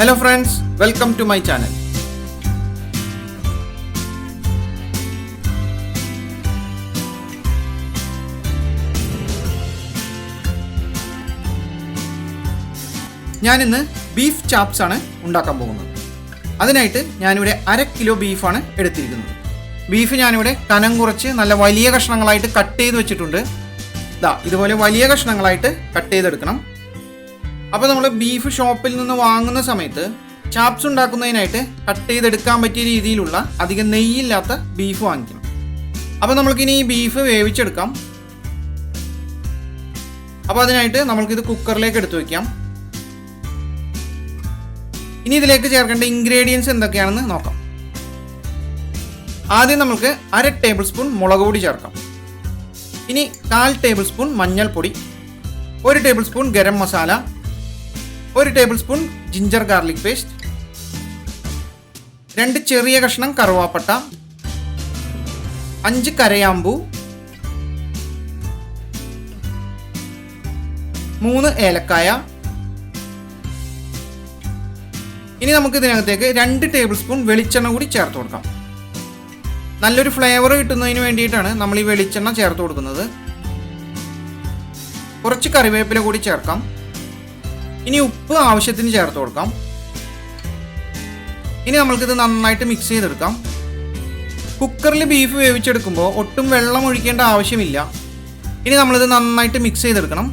Hello friends welcome to my channel ഞാനിന്ന് beef chops ആണ് ഉണ്ടാക്കാൻ പോകുന്നത്. അതിനായിട്ട് ഞാനിവിടെ അര കിലോ ബീഫാണ് എടുത്തിരിക്കുന്നത്. ബീഫ് ഞാനിവിടെ കനം കുറച്ച് നല്ല വലിയ കഷ്ണങ്ങളായിട്ട് കട്ട് ചെയ്ത് വെച്ചിട്ടുണ്ട്. ഇതാ ഇതുപോലെ വലിയ കഷ്ണങ്ങളായിട്ട് കട്ട് ചെയ്തെടുക്കണം. അപ്പോൾ നമ്മൾ ബീഫ് ഷോപ്പിൽ നിന്ന് വാങ്ങുന്ന സമയത്ത് ചാപ്സ് ഉണ്ടാക്കുന്നതിനായിട്ട് കട്ട് ചെയ്തെടുക്കാൻ പറ്റിയ രീതിയിലുള്ള അധികം നെയ്യില്ലാത്ത ബീഫ് വാങ്ങിക്കണം. അപ്പോൾ നമ്മൾക്കിനി ഈ ബീഫ് വേവിച്ചെടുക്കാം. അപ്പോൾ അതിനായിട്ട് നമ്മൾക്കിത് കുക്കറിലേക്ക് എടുത്തു വയ്ക്കാം ഇനി ഇതിലേക്ക് ചേർക്കേണ്ട ഇൻഗ്രീഡിയൻസ് എന്തൊക്കെയാണെന്ന് നോക്കാം. ആദ്യം നമുക്ക് അര ടേബിൾ സ്പൂൺ മുളക് പൊടി ചേർക്കാം. ഇനി കാൽ ടേബിൾ സ്പൂൺ മഞ്ഞൾപ്പൊടി ഒരു ടേബിൾ സ്പൂൺ ഗരം മസാല ഒരു tablespoon ginger garlic paste രണ്ട് ചെറിയ കഷ്ണം കറുവാപ്പട്ട. അഞ്ച് കരയാമ്പൂ. മൂന്ന് ഏലക്കായ. ഇനി നമുക്ക് ഇതിനകത്തേക്ക് രണ്ട് ടേബിൾ സ്പൂൺ വെളിച്ചെണ്ണ കൂടി ചേർത്ത് കൊടുക്കാം. നല്ലൊരു ഫ്ലേവർ കിട്ടുന്നതിന് വേണ്ടിയിട്ടാണ് നമ്മൾ ഈ വെളിച്ചെണ്ണ ചേർത്ത് കൊടുക്കുന്നത്. കുറച്ച് കറിവേപ്പില കൂടി ചേർക്കാം. ഇനി ഉപ്പ് ആവശ്യത്തിന് ചേർത്ത് കൊടുക്കാം. ഇനി നമ്മൾക്കിത് നന്നായിട്ട് മിക്സ് ചെയ്തെടുക്കാം. കുക്കറിൽ ബീഫ് വേവിച്ചെടുക്കുമ്പോൾ ഒട്ടും വെള്ളം ഒഴിക്കേണ്ട ആവശ്യമില്ല. ഇനി നമ്മളിത് നന്നായിട്ട് മിക്സ് ചെയ്തെടുക്കണം.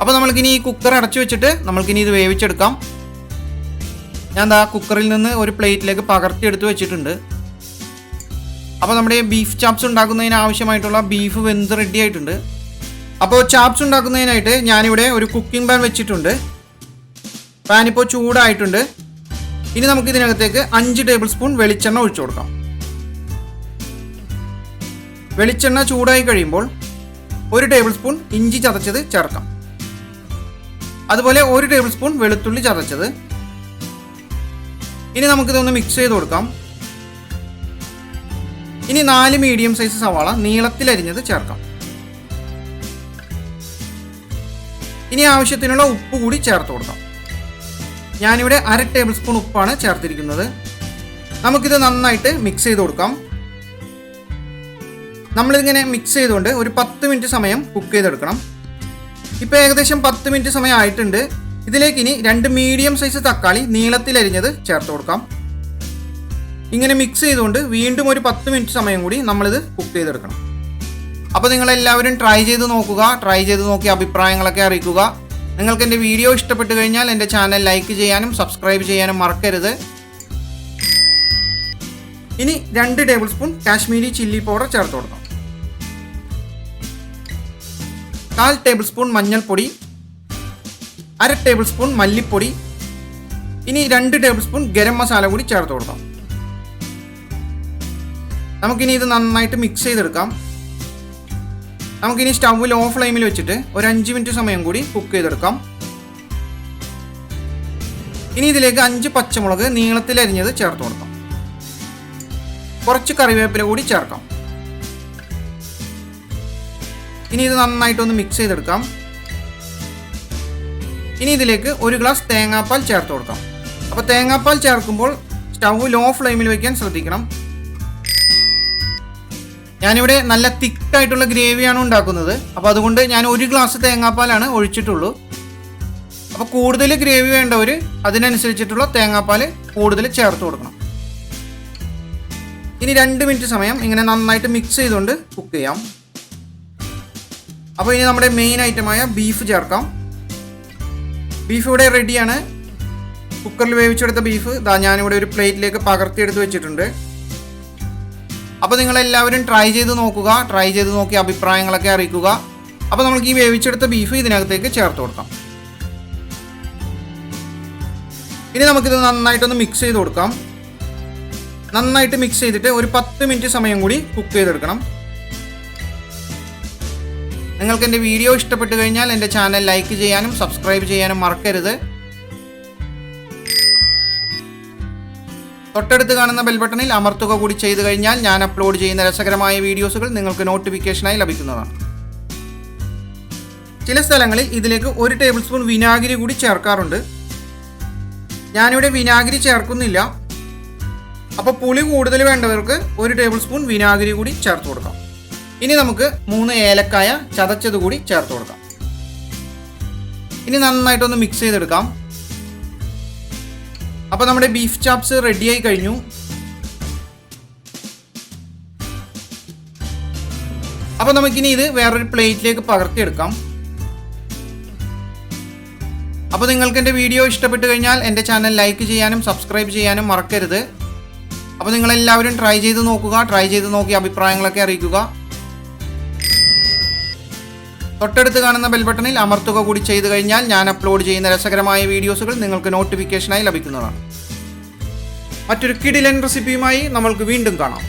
അപ്പോൾ നമ്മൾക്കിനി ഈ കുക്കർ അടച്ചു വെച്ചിട്ട് നമ്മൾക്കിനി ഇത് വേവിച്ചെടുക്കാം. ഞാൻ ദാ കുക്കറിൽ നിന്ന് ഒരു പ്ലേറ്റിലേക്ക് പകർത്തി എടുത്ത് വെച്ചിട്ടുണ്ട്. അപ്പോൾ നമ്മുടെ ബീഫ് ചാപ്സ് ഉണ്ടാക്കുന്നതിന് ആവശ്യമായിട്ടുള്ള ബീഫ് വെന്ത് റെഡി ആയിട്ടുണ്ട്. അപ്പോൾ ചാപ്സ് ഉണ്ടാക്കുന്നതിനായിട്ട് ഞാനിവിടെ ഒരു കുക്കിംഗ് പാൻ വെച്ചിട്ടുണ്ട്. പാൻ ഇപ്പോൾ ചൂടായിട്ടുണ്ട്. ഇനി നമുക്ക് ഇതിനകത്തേക്ക് അഞ്ച് ടേബിൾ സ്പൂൺ വെളിച്ചെണ്ണ ഒഴിച്ചു കൊടുക്കാം. വെളിച്ചെണ്ണ ചൂടായി കഴിയുമ്പോൾ ഒരു ടേബിൾ സ്പൂൺ ഇഞ്ചി ചതച്ചത് ചേർക്കാം. അതുപോലെ ഒരു ടേബിൾ സ്പൂൺ വെളുത്തുള്ളി ചതച്ചത്. ഇനി നമുക്കിതൊന്ന് മിക്സ് ചെയ്ത് കൊടുക്കാം. ഇനി നാല് മീഡിയം സൈസ് സവാള നീളത്തിലരിഞ്ഞത് ചേർക്കാം. ഇനി ആവശ്യത്തിനുള്ള ഉപ്പ് കൂടി ചേർത്ത് കൊടുക്കാം. ഞാനിവിടെ അര ടേബിൾ സ്പൂൺ ഉപ്പാണ് ചേർത്തിരിക്കുന്നത്. നമുക്കിത് നന്നായിട്ട് മിക്സ് ചെയ്ത് കൊടുക്കാം. നമ്മളിതിങ്ങനെ മിക്സ് ചെയ്തുകൊണ്ട് ഒരു പത്ത് മിനിറ്റ് സമയം കുക്ക് ചെയ്തെടുക്കണം. ഇപ്പോൾ ഏകദേശം പത്ത് മിനിറ്റ് സമയം ആയിട്ടുണ്ട്. ഇതിലേക്ക് ഇനി രണ്ട് മീഡിയം സൈസ് തക്കാളി നീളത്തിലരിഞ്ഞത് ചേർത്ത് കൊടുക്കാം. ഇങ്ങനെ മിക്സ് ചെയ്തുകൊണ്ട് വീണ്ടും ഒരു പത്ത് മിനിറ്റ് സമയം കൂടി നമ്മളിത് കുക്ക് ചെയ്തെടുക്കണം. അപ്പോൾ നിങ്ങളെല്ലാവരും ട്രൈ ചെയ്ത് നോക്കുക. ട്രൈ ചെയ്ത് നോക്കി അഭിപ്രായങ്ങളൊക്കെ അറിയിക്കുക. നിങ്ങൾക്ക് എന്റെ വീഡിയോ ഇഷ്ടപ്പെട്ടു കഴിഞ്ഞാൽ എന്റെ ചാനൽ ലൈക്ക് ചെയ്യാനും സബ്സ്ക്രൈബ് ചെയ്യാനും മറക്കരുത്. ഇനി രണ്ട് tablespoon Kashmiri chilli powder ചേർത്ത് കൊടുക്കാം. കാൽ ടേബിൾ സ്പൂൺ മഞ്ഞൾപ്പൊടി. അര ടേബിൾ സ്പൂൺ മല്ലിപ്പൊടി. ഇനി രണ്ട് ടേബിൾ സ്പൂൺ ഗരം മസാല കൂടി ചേർത്ത് കൊടുക്കാം. നമുക്കിനി ഇത് നന്നായിട്ട് മിക്സ് ചെയ്തെടുക്കാം. നമുക്കിനി സ്റ്റവ് ലോ ഫ്ലെയിമിൽ വെച്ചിട്ട് ഒരു അഞ്ച് മിനിറ്റ് സമയം കൂടി കുക്ക് ചെയ്തെടുക്കാം. ഇനി ഇതിലേക്ക് അഞ്ച് പച്ചമുളക് നീളത്തിൽ അരിഞ്ഞത് ചേർത്ത് കൊടുക്കാം. കുറച്ച് കറിവേപ്പില കൂടി ചേർക്കാം. ഇനി ഇത് നന്നായിട്ടൊന്ന് മിക്സ് ചെയ്തെടുക്കാം. ഇനി ഇതിലേക്ക് ഒരു ഗ്ലാസ് തേങ്ങാപ്പാൽ ചേർത്ത് കൊടുക്കാം. അപ്പോൾ തേങ്ങാപ്പാൽ ചേർക്കുമ്പോൾ സ്റ്റൗ ലോ ഫ്ലെയിമിൽ വയ്ക്കാൻ ശ്രദ്ധിക്കണം. ഞാനിവിടെ നല്ല തിക്കായിട്ടുള്ള ഗ്രേവിയാണ് ഉണ്ടാക്കുന്നത്. അപ്പോൾ അതുകൊണ്ട് ഞാൻ ഒരു ഗ്ലാസ് തേങ്ങാപ്പാലാണ് ഒഴിച്ചിട്ടുള്ളൂ. അപ്പോൾ കൂടുതൽ ഗ്രേവി വേണ്ടവർ അതിനനുസരിച്ചിട്ടുള്ള തേങ്ങാപ്പാൽ കൂടുതൽ ചേർത്ത് കൊടുക്കണം. ഇനി രണ്ട് മിനിറ്റ് സമയം ഇങ്ങനെ നന്നായിട്ട് മിക്സ് ചെയ്തുകൊണ്ട് കുക്ക് ചെയ്യാം. അപ്പോൾ ഇനി നമ്മുടെ മെയിൻ ഐറ്റമായ ബീഫ് ചേർക്കാം. ബീഫ് ഇവിടെ റെഡിയാണ് കുക്കറിൽ വേവിച്ചെടുത്ത ബീഫ് ഇതാ ഞാനിവിടെ ഒരു പ്ലേറ്റിലേക്ക് പകർത്തിയെടുത്ത് വെച്ചിട്ടുണ്ട്. അപ്പോൾ നിങ്ങളെല്ലാവരും ട്രൈ ചെയ്ത് നോക്കുക ട്രൈ ചെയ്ത് നോക്കി അഭിപ്രായങ്ങളൊക്കെ അറിയിക്കുക. അപ്പോൾ നമുക്ക് ഈ വേവിച്ചെടുത്ത ബീഫ് ഇതിനകത്തേക്ക് ചേർത്ത് കൊടുക്കാം. ഇനി നമുക്കിത് നന്നായിട്ടൊന്ന് മിക്സ് ചെയ്ത് കൊടുക്കാം. നന്നായിട്ട് മിക്സ് ചെയ്തിട്ട് ഒരു പത്ത് മിനിറ്റ് സമയം കൂടി കുക്ക് ചെയ്തെടുക്കണം. നിങ്ങൾക്ക് എന്റെ വീഡിയോ ഇഷ്ടപ്പെട്ടു കഴിഞ്ഞാൽ എന്റെ ചാനൽ ലൈക്ക് ചെയ്യാനും സബ്സ്ക്രൈബ് ചെയ്യാനും മറക്കരുത്. തൊട്ടടുത്ത് കാണുന്ന ബെൽ ബട്ടണിൽ അമർത്തുക കൂടി ചെയ്തു കഴിഞ്ഞാൽ ഞാൻ അപ്ലോഡ് ചെയ്യുന്ന രസകരമായ വീഡിയോസുകൾ നിങ്ങൾക്ക് നോട്ടിഫിക്കേഷനായി ലഭിക്കുന്നതാണ്. ചില സ്ഥലങ്ങളിൽ ഇതിലേക്ക് ഒരു ടേബിൾ സ്പൂൺ വിനാഗിരി കൂടി ചേർക്കാറുണ്ട്. ഞാനിവിടെ വിനാഗിരി ചേർക്കുന്നില്ല. അപ്പോൾ പുളി കൂടുതൽ വേണ്ടവർക്ക് ഒരു ടേബിൾ സ്പൂൺ വിനാഗിരി കൂടി ചേർത്ത് കൊടുക്കാം. ഇനി നമുക്ക് മൂന്ന് ഏലക്കായ ചതച്ചത് കൂടി ചേർത്ത് കൊടുക്കാം. ഇനി നന്നായിട്ടൊന്ന് മിക്സ് ചെയ്തെടുക്കാം. അപ്പോൾ നമ്മുടെ ബീഫ് ചാപ്സ് റെഡിയായി കഴിഞ്ഞു. അപ്പോൾ നമുക്കിനി ഇത് വേറൊരു പ്ലേറ്റിലേക്ക് പകർത്തിയെടുക്കാം. അപ്പോൾ നിങ്ങൾക്ക് എന്റെ വീഡിയോ ഇഷ്ടപ്പെട്ട് കഴിഞ്ഞാൽ എന്റെ ചാനൽ ലൈക്ക് ചെയ്യാനും സബ്സ്ക്രൈബ് ചെയ്യാനും മറക്കരുത്. അപ്പോൾ നിങ്ങളെല്ലാവരും ട്രൈ ചെയ്ത് നോക്കുക ട്രൈ ചെയ്ത് നോക്കി അഭിപ്രായങ്ങളൊക്കെ അറിയിക്കുക. തൊട്ടടുത്ത് കാണുന്ന ബെൽ ബട്ടണിൽ അമർത്തുക കൂടി ചെയ്തു കഴിഞ്ഞാൽ ഞാൻ അപ്ലോഡ് ചെയ്യുന്ന രസകരമായ വീഡിയോസുകൾ നിങ്ങൾക്ക് നോട്ടിഫിക്കേഷനായി ലഭിക്കുന്നതാണ്. മറ്റൊരു കിഡിലൻ റെസിപ്പിയുമായി നമ്മൾക്ക് വീണ്ടും കാണാം.